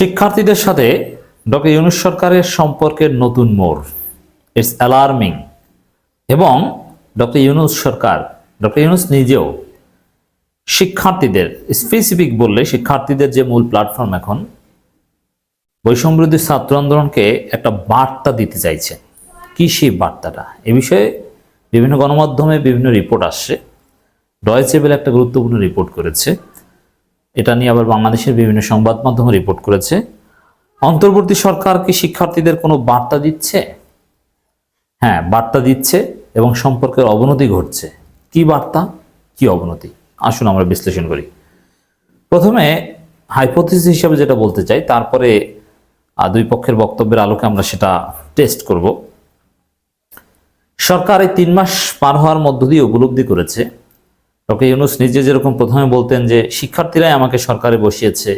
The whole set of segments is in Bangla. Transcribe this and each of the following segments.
শিক্ষার্থীদের সাথে ডক্টর ইউনুস সরকারের সম্পর্কের নতুন মোড়। ইটস অ্যালার্মিং এবং ডক্টর ইউনুস সরকার, ডক্টর ইউনুস নিজেও শিক্ষার্থীদের স্পেসিফিক বললে শিক্ষার্থীদের যে মূল প্ল্যাটফর্ম এখন, বৈষম্যবিরোধী ছাত্র আন্দোলনকে একটা বার্তা দিতে চাইছে। কি সেই বার্তাটা? এ বিষয়ে বিভিন্ন গণমাধ্যমে বিভিন্ন রিপোর্ট আসছে। ডয়েচেবেল একটা গুরুত্বপূর্ণ রিপোর্ট করেছে। এটা নিয়ে আবার বাংলাদেশের বিভিন্ন সংবাদ মাধ্যম রিপোর্ট করেছে। অন্তর্বর্তী সরকার কি শিক্ষার্থীদের কোনো বার্তা দিচ্ছে? হ্যাঁ বার্তা দিচ্ছে এবং সম্পর্কের অবনতি ঘটছে। কি বার্তা? কি অবনতি? আসুন আমরা বিশ্লেষণ করি। প্রথমে হাইপোথিস হিসেবে যেটা বলতে চাই, তারপরে দুই পক্ষের বক্তব্যের আলোকে আমরা সেটা টেস্ট করব। সরকার এই তিন মাস পার হওয়ার মধ্য দিয়ে উপলব্ধি করেছে ডক্টর ইউনুস নিজে যেরকম প্রথমে বলতেন যে, শিক্ষার্থীরাই আমাকে সরকারে বসিয়েছে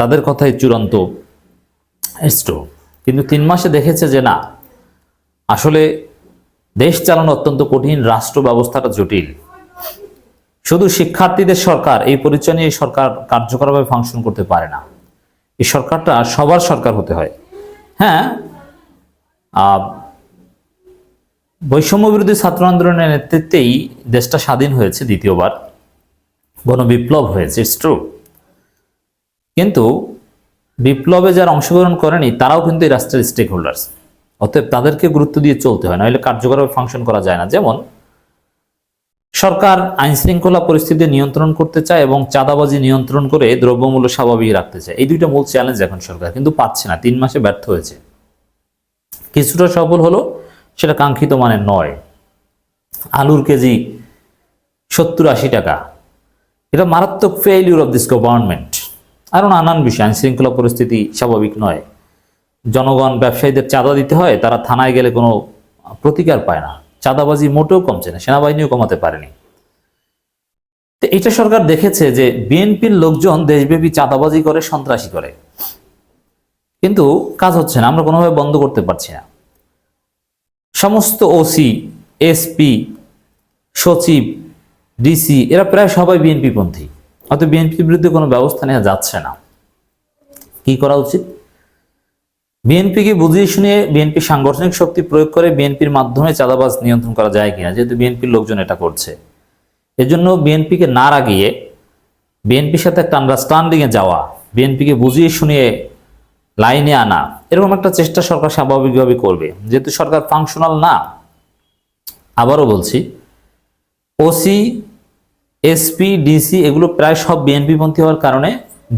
তাদের কথাই চূড়ান্ত স্ট্রো কিন্তু তিন মাসে দেখেছে যে, না, আসলে দেশ চালানো অত্যন্ত কঠিন, রাষ্ট্র ব্যবস্থাটা জটিল। শুধু শিক্ষার্থীদের সরকার, এই পরিচয় নিয়ে সরকার কার্যকরভাবে ফাংশন করতে পারে না। এই সরকারটা সবার সরকার হতে হয়। হ্যাঁ বৈষম্য বিরোধী ছাত্র আন্দোলনের নেতৃত্বেই দেশটা স্বাধীন হয়েছে দ্বিতীয়বার। গণবিপ্লব হয়েছে ইটস ট্রু কিন্তু বিপ্লবে যারা অংশগ্রহণ করেনি, তারাও কিন্তু এই রাষ্ট্রের স্টেক হোল্ডার্স অতএব তাদেরকে গুরুত্ব দিয়ে চলতে হয় নইলে কার্যকরভাবে ফাংশন করা যায় না। যেমন, সরকার আইন শৃঙ্খলা পরিস্থিতি নিয়ন্ত্রণ করতে চায় এবং চাঁদাবাজি নিয়ন্ত্রণ করে দ্রব্যমূল্য স্বাভাবিক রাখতে চায়। এই দুইটা মূল চ্যালেঞ্জ এখন সরকার, কিন্তু পাচ্ছে না, তিন মাসে ব্যর্থ হয়েছে। কিছুটা সফল হলো সেটা কাঙ্ক্ষিত মানে নয়। আলুর কেজি সত্তর আশি টাকা। এটা মারাত্মক ফেইলিউর অফ দিস গভর্নমেন্ট আরও নানান বিষয় আইন শৃঙ্খলা পরিস্থিতি স্বাভাবিক নয়। জনগণ, ব্যবসায়ীদের চাঁদা দিতে হয়, তারা থানায় গেলে কোনো প্রতিকার পায় না। চাঁদাবাজি মোটেও কমছে না, সেনাবাহিনীও কমাতে পারেনি। তো এটা সরকার দেখেছে যে বিএনপির লোকজন দেশব্যাপী চাঁদাবাজি করে, সন্ত্রাসী করে। কিন্তু কাজ হচ্ছে না, আমরা কোনোভাবে বন্ধ করতে পারছি না। সমস্ত ওসি এসপি সচিব ডিসি এরা প্রায় সবাই বিএনপি পন্থী। অত বিএনপির বিরুদ্ধে কোনো ব্যবস্থা নেওয়া যাচ্ছে না। কি করা উচিত? বিএনপিকে বুঝিয়ে শুনিয়ে বিএনপি সাংগঠনিক শক্তি প্রয়োগ করে বিএনপির মাধ্যমে চাঁদাবাজ নিয়ন্ত্রণ করা যায় কিনা, যেহেতু বিএনপির লোকজন এটা করছে। এজন্য বিএনপিকে না রাগিয়ে বিএনপির সাথে একটা আন্ডারস্ট্যান্ডিংয়ে যাওয়া বিএনপিকে বুঝিয়ে শুনিয়ে লাইনে আনা। এরকম একটা চেষ্টা সরকার স্বাভাবিকভাবে করবে। যেহেতু সরকার ফাংশনাল না, আবারও বলছি ওসি এসপি ডিসি এগুলো প্রায় সব বিএনপি পন্থী হওয়ার কারণে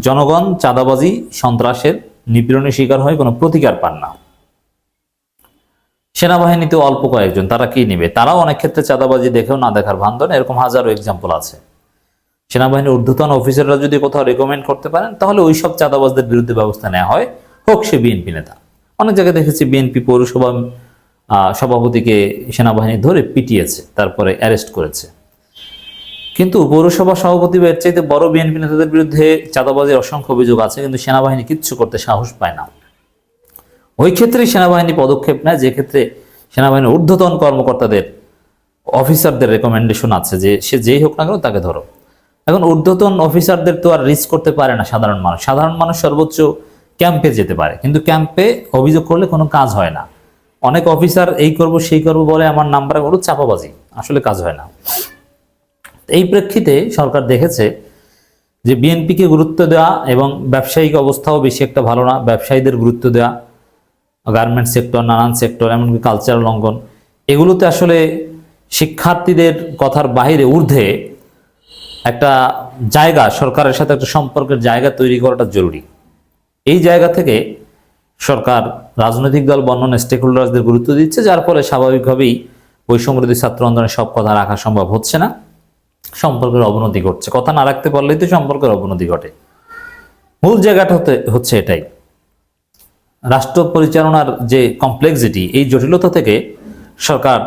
জনগণ চাঁদাবাজি, সন্ত্রাসের নিপীড়নের শিকার হয়, কোনো প্রতিকার পান না। সেনাবাহিনীতে অল্প কয়েকজন, তারা কি নেবে? তারাও অনেক ক্ষেত্রে চাঁদাবাজি দেখেও না দেখার ভান ধরেন এরকম হাজারো এক্সাম্পল আছে। সেনাবাহিনীর ঊর্ধ্বতন অফিসাররা যদি কোথাও রেকমেন্ড করতে পারেন, তাহলে ওই সব চাঁদাবাজদের বিরুদ্ধে ব্যবস্থা নেওয়া হয়। হোক সে বিএনপি নেতা। অনেক জায়গায় দেখেছি বিএনপি পৌরসভা সভাপতিকে সেনাবাহিনী ধরে পিটিয়েছে, তারপরে অ্যারেস্ট করেছে। কিন্তু পৌরসভা সভাপতি এর চাইতে বড় বিএনপি নেতাদের বিরুদ্ধে চাঁদাবাজির অসংখ্য অভিযোগ আছে, কিন্তু সেনাবাহিনী কিচ্ছু করতে সাহস পায় না। ওই ক্ষেত্রে সেনাবাহিনী পদক্ষেপ নেয়, যে ক্ষেত্রে সেনাবাহিনীর ঊর্ধ্বতন কর্মকর্তাদের, অফিসারদের রেকমেন্ডেশন আছে যে সে যেই হোক না কেন তাকে ধরো। এখন ঊর্ধ্বতন অফিসারদের তো আর রিস্ক করতে পারে না সাধারণ মানুষ। সাধারণ মানুষ সর্বোচ্চ ক্যাম্পে যেতে পারে। কিন্তু ক্যাম্পে অভিযোগ করলে কোনো কাজ হয় না। অনেক অফিসার এই করব, সেই করব বলে আমার নাম্বারে বলো চাপাবাজি। আসলে কাজ হয় না। এই প্রেক্ষিতে সরকার দেখেছে যে বিএনপিকে গুরুত্ব দেওয়া এবং ব্যবসায়িক অবস্থাও বেশি একটা ভালো না। ব্যবসায়ীদের গুরুত্ব দেওয়া, গার্মেন্টস সেক্টর, নানান সেক্টর, এমনকি কালচারাল লঙ্ঘন, এগুলোতে আসলে শিক্ষার্থীদের কথার বাইরে ঊর্ধ্বে একটা জায়গা, সরকারের সাথে একটা সম্পর্কের জায়গা তৈরি করাটা জরুরি। এই জায়গা থেকে সরকার রাজনৈতিক দল বর্ণন স্টেক হোল্ডার্সদের গুরুত্ব দিচ্ছে, যার ফলে স্বাভাবিকভাবেই বৈষম্যবিরোধী ছাত্র আন্দোলনের সব কথা রাখা সম্ভব হচ্ছে না। সম্পর্কের অবনতি ঘটছে। কথা না রাখতে পারলেই তো সম্পর্কের অবনতি ঘটে। মূল জায়গাটা হতে, হচ্ছে এটাই। রাষ্ট্র পরিচালনার যে কমপ্লেক্সিটি এই জটিলতা থেকে সরকার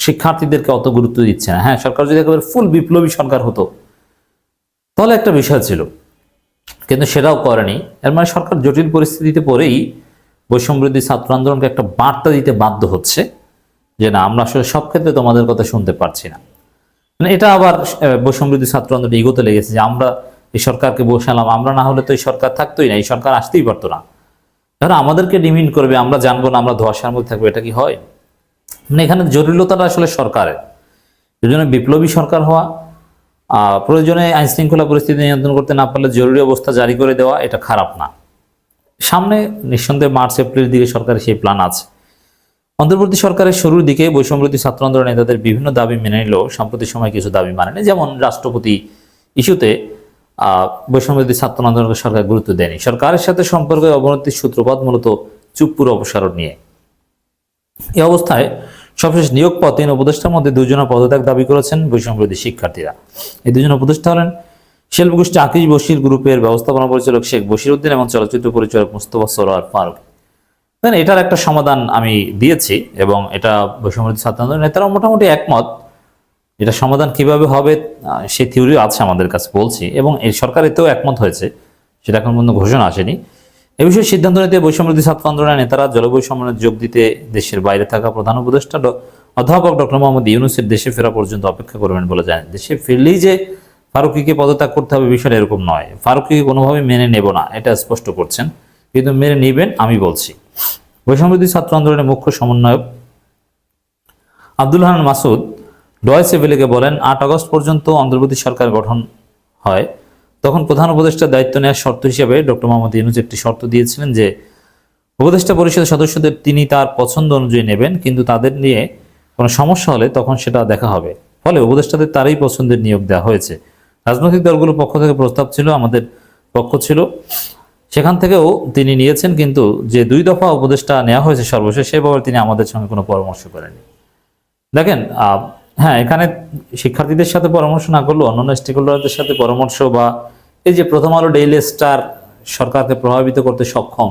শিক্ষার্থীদেরকে অত গুরুত্ব দিচ্ছে না। হ্যাঁ সরকার যদি একেবারে ফুল বিপ্লবী সরকার হতো, তাহলে একটা বিষয় ছিল কিন্তু সেটাও করেনি। এর মানে সরকার জটিল পরিস্থিতিতে পড়েই বৈষম্যবিরোধী ছাত্র আন্দোলনকে একটা বার্তা দিতে বাধ্য হচ্ছে যে না আমরা আসলে সব ক্ষেত্রে তোমাদের কথা শুনতে পারছি না। মানে এটা আবার আহ, বৈষম্যবিরোধী ছাত্র আন্দোলন ইগোতে লেগেছে যে আমরা এই সরকারকে বসালাম আমরা না হলে তো এই সরকার থাকতোই না এই সরকার আসতেই পারতো না। তারা আমাদেরকে ডিমিন্ড করবে আমরা জানব না আমরা ধোয়াশার মধ্যে থাকব এটা কি হয়? মানে এখানে জটিলতাটা আসলে সরকারের। এই জন্য বিপ্লবী সরকার হওয়া প্রয়োজনে আইন শৃঙ্খলা পরিস্থিতি নিয়ন্ত্রণ করতে না পারলে জরুরি অবস্থা জারি করে দেওয়া এটা খারাপ না। সামনে নিঃসন্দেহে মার্চ, এপ্রিলের দিকে সরকারের সেই প্ল্যান আছে। অন্তর্বর্তী সরকারের শুরুর দিকে বৈষম্যবিরোধী ছাত্র আন্দোলন নেতাদের বিভিন্ন দাবি মেনে নিলেও সাম্প্রতিক সময় কিছু দাবি মানেনি। যেমন রাষ্ট্রপতি ইস্যুতে বৈষম্যবিরোধী ছাত্র আন্দোলনকে সরকার গুরুত্ব দেয়নি। সরকারের সাথে সম্পর্কের অবনতির সূত্রপাত মূলত চুপ্পুর অপসারণ নিয়ে। এ অবস্থায় সবশেষ নিয়োগ পথ তিন উপদেষ্টার মধ্যে দুজনের পদত্যাগ দাবি করেছেন বৈষম্যবিরোধী শিক্ষার্থীরা। এই দুজন উপদেষ্টা হলেন শিল্পগোষ্ঠী আকিজ বশির গ্রুপের ব্যবস্থাপনা পরিচালক শেখ বশির উদ্দিন এবং চলচ্চিত্র পরিচালক মুস্তফা সরোয়ার ফারুক। দেন এটার একটা সমাধান আমি দিয়েছি এবং এটা বৈষম্যবিরোধী ছাত্র আন্দোলন নেতারা মোটামুটি একমত। এটা সমাধান কীভাবে হবে সেই থিওরিও আছে আমাদের কাছে বলছি এবং এই সরকার এতেও একমত হয়েছে, সেটা এখন পর্যন্ত ঘোষণা আসেনি। এ বিষয়ে সিদ্ধান্ত নিতে বৈষম্যবিরোধী ছাত্র আন্দোলনের নেতারা জলবায়ু সম্মেলনে যোগ দিতে দেশের বাইরে থাকা প্রধান উপদেষ্টা অধ্যাপক ডক্টর মোহাম্মদ ইউনুসের দেশে ফেরা পর্যন্ত অপেক্ষা করবেন বলে জানেন। দেশে ফিরলেই যে ফারুকিকে পদত্যাগ করতে হবে বিষয়টা এরকম নয়। ফারুকিকে কোনোভাবে মেনে নেব না, এটা স্পষ্ট করছেন। কিন্তু মেনে নেবেন, আমি বলছি। বৈষম্যবিরোধী ছাত্র আন্দোলনের মুখ্য সমন্বয়ক আব্দুল হান মাসুদ ডয়েসে ভেলেকে বলেন, আট আগস্ট পর্যন্ত অন্তর্বর্তী সরকার গঠন হয়। তখন প্রধান উপদেষ্টার দায়িত্ব নেওয়ার শর্ত হিসেবে ডক্টর মোহাম্মদ ইউনুস একটি শর্ত দিয়েছিলেন যে উপদেষ্টা পরিষদের সদস্যদের তিনি তার পছন্দ অনুযায়ী নেবেন, কিন্তু তাদের নিয়ে কোনো সমস্যা হলে তখন সেটা দেখা হবে। ফলে উপদেষ্টাদের তারই পছন্দের নিয়োগ দেওয়া হয়েছে। রাজনৈতিক দলগুলোর পক্ষ থেকে প্রস্তাব ছিল, আমাদের পক্ষ ছিল। সেখান থেকেও তিনি নিয়েছেন, কিন্তু যে দুই দফা উপদেষ্টা নেওয়া হয়েছে সর্বশেষ সে ব্যাপারে তিনি আমাদের সঙ্গে কোনো পরামর্শ করেননি। দেখেন হ্যাঁ এখানে শিক্ষার্থীদের সাথে পরামর্শ না করলেও অন্যান্য স্টেক হোল্ডারদের সাথে পরামর্শ বা এই যে প্রথম আলো ডেইলি স্টার সরকারকে প্রভাবিত করতে সক্ষম,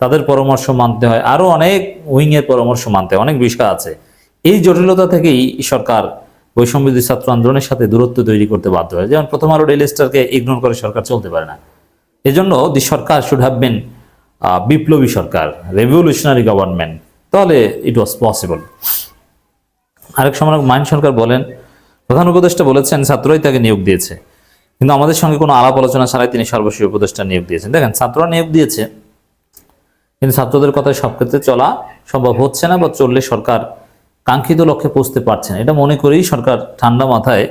তাদের পরামর্শ মানতে হয়। আরও অনেক উইংয়ের পরামর্শ মানতে অনেক বিষয় আছে। এই জটিলতা থেকেই সরকার বৈষম্যবিধি ছাত্র আন্দোলনের সাথে দূরত্ব তৈরি করতে বাধ্য হয়। যেমন প্রথম আলো ডেইলি স্টারকে ইগনোর করে সরকার চলতে পারে না। এজন্য দি সরকার শুড হ্যাভ বিন বিপ্লবী সরকার রেভলিউশনারি গভর্নমেন্ট তাহলে ইট ওয়াজ পসিবল আরেক সময় মাইন সরকার বলেন, প্রধান উপদেষ্টা বলেছেন, ছাত্রই তাকে নিয়োগ দিয়েছে। কিন্তু আমাদের সঙ্গে কোনো আলাপ আলোচনা ছাড়াই তিনি সর্বশেষ উপদেষ্টা নিয়োগ দিয়েছেন। দেখেন, ছাত্ররা নিয়োগ দিয়েছে, কিন্তু ছাত্রদের কথায় সব ক্ষেত্রে চলা সম্ভব হচ্ছে না বা চললে সরকার কাঙ্ক্ষিত লক্ষ্যে পৌঁছতে পারছে না। এটা মনে করেই সরকার ঠান্ডা মাথায়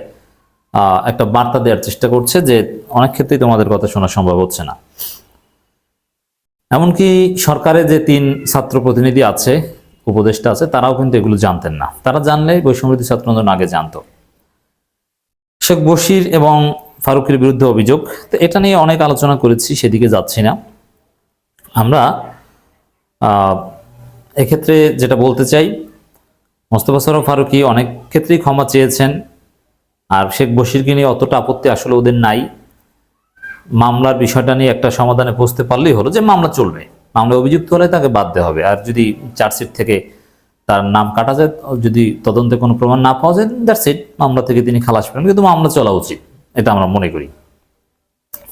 একটা বার্তা দেওয়ার চেষ্টা করছে যে অনেক ক্ষেত্রেই তোমাদের কথা শোনা সম্ভব হচ্ছে না। এমনকি সরকারের যে তিন ছাত্র প্রতিনিধি আছে উপদেষ্টা আছে, তারাও কিন্তু এগুলো জানতেন না। তারা জানলে বৈষম্যবিরোধী ছাত্র আন্দোলন আগে জানতো। শেখ বশির এবং ফারুকের বিরুদ্ধে অভিযোগ, তো এটা নিয়ে অনেক আলোচনা করেছি, সেদিকে যাচ্ছি না। আমরা এক্ষেত্রে যেটা বলতে চাই, মোস্তফা সরফ ফারুকি অনেক ক্ষেত্রেই ক্ষমা চেয়েছেন, আর শেখ বশিরকে নিয়ে অতটা আপত্তি আসলে ওদের নাই। মামলার বিষয়টা নিয়ে একটা সমাধানে পৌঁছতে পারলেই হলো যে মামলা চলবে। মামলা অভিযুক্ত হলে তাকে বাদ দেওয়া হবে। আর যদি চার্জশিট থেকে তার নাম কাটা যায়, যদি তদন্তে কোনো প্রমাণ না পাওয়া যায় দ্যাটস ইট মামলা থেকে তিনি খালাস পেলেন কিন্তু মামলা চলা উচিত, এটা আমরা মনে করি।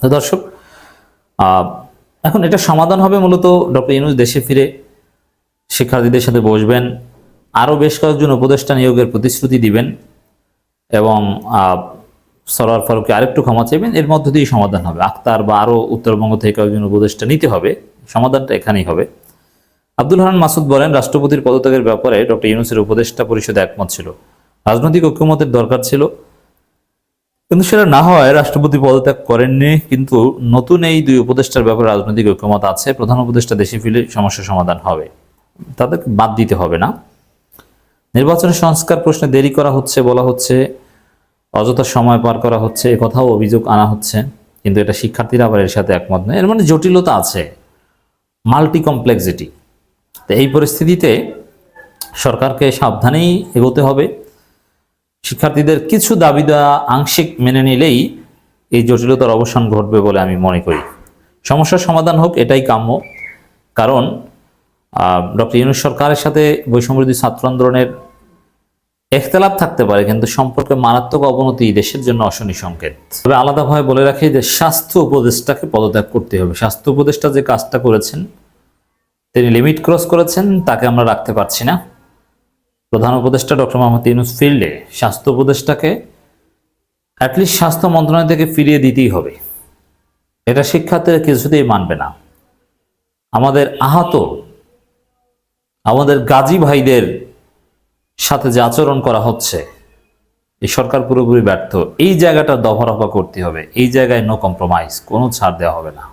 তো দর্শক এখন এটা সমাধান হবে মূলত ডক্টর ইউনুস দেশে ফিরে। শিক্ষার্থীদের সাথে বসবেন। আরও বেশ কয়েকজন উপদেষ্টা নিয়োগের প্রতিশ্রুতি দিবেন। এবং আহ, সরোয়ার ফারুককে আরেকটু ক্ষমা চাইবেন এর মধ্য দিয়েই সমাধান হবে। আক্তার বা আরও উত্তরবঙ্গ থেকে কয়েকজন উপদেষ্টা নিতে হবে সমাধানটা এখানেই হবে। আব্দুল হানান মাসুদ বলেন রাষ্ট্রপতির পদত্যাগের ব্যাপারে ডক্টর ইউনুসের উপদেষ্টা পরিষদে একমত ছিল। রাজনৈতিক ঐক্যমতের দরকার ছিল। কিন্তু সেটা না হয় রাষ্ট্রপতি পদত্যাগ করেননি কিন্তু নতুন এই দুই উপদেষ্টার ব্যাপারে রাজনৈতিক ঐক্যমত আছে। প্রধান উপদেষ্টা দেশে ফিরে সমস্যা সমাধান হবে। তাদের বাদ দিতে হবে না। নির্বাচনের সংস্কার প্রশ্নে দেরি করা হচ্ছে বলা হচ্ছে অযথা সময় পার করা হচ্ছে, এ কথাও অভিযোগ আনা হচ্ছে, কিন্তু এটা শিক্ষার্থীরা আবার এর সাথে একমত নয়। এর মানে জটিলতা আছে মাল্টি কমপ্লেক্সিটি তো এই পরিস্থিতিতে সরকারকে সাবধানেই এগোতে হবে। শিক্ষার্থীদের কিছু দাবি দেওয়া আংশিক মেনে নিলেই এই জটিলতার অবসান ঘটবে বলে আমি মনে করি। সমস্যার সমাধান হোক, এটাই কাম্য। কারণ ডক্টর ইউনুস সরকারের সাথে বৈষম্যবিরোধী ছাত্র আন্দোলনের একতলাপ থাকতে পারে, কিন্তু সম্পর্কে মারাত্মক অবনতি দেশের জন্য অশনি সংকেত। তবে আলাদাভাবে বলে রাখি যে স্বাস্থ্য উপদেষ্টাকে পদত্যাগ করতে হবে। স্বাস্থ্য উপদেষ্টা যে কাজটা করেছেন, তিনি লিমিট ক্রস করেছেন, তাকে আমরা রাখতে পারছি না। প্রধান উপদেষ্টা ডক্টর মোহাম্মদ ইউনুস ফিল্ডে স্বাস্থ্য উপদেষ্টাকে অ্যাটলিস্ট স্বাস্থ্য মন্ত্রণালয় থেকে ফিরিয়ে দিতেই হবে। এটা শিক্ষার্থীরা কিছুতেই মানবে না। আমাদের আহত, আমাদের গাজী ভাইদের সাথে যে আচরণ করা হচ্ছে, এই সরকার পুরোপুরি ব্যর্থ। এই জায়গাটা দফা রফা করতে হবে। এই জায়গায় নো কম্প্রোমাইজ কোনো ছাড় দেওয়া হবে না।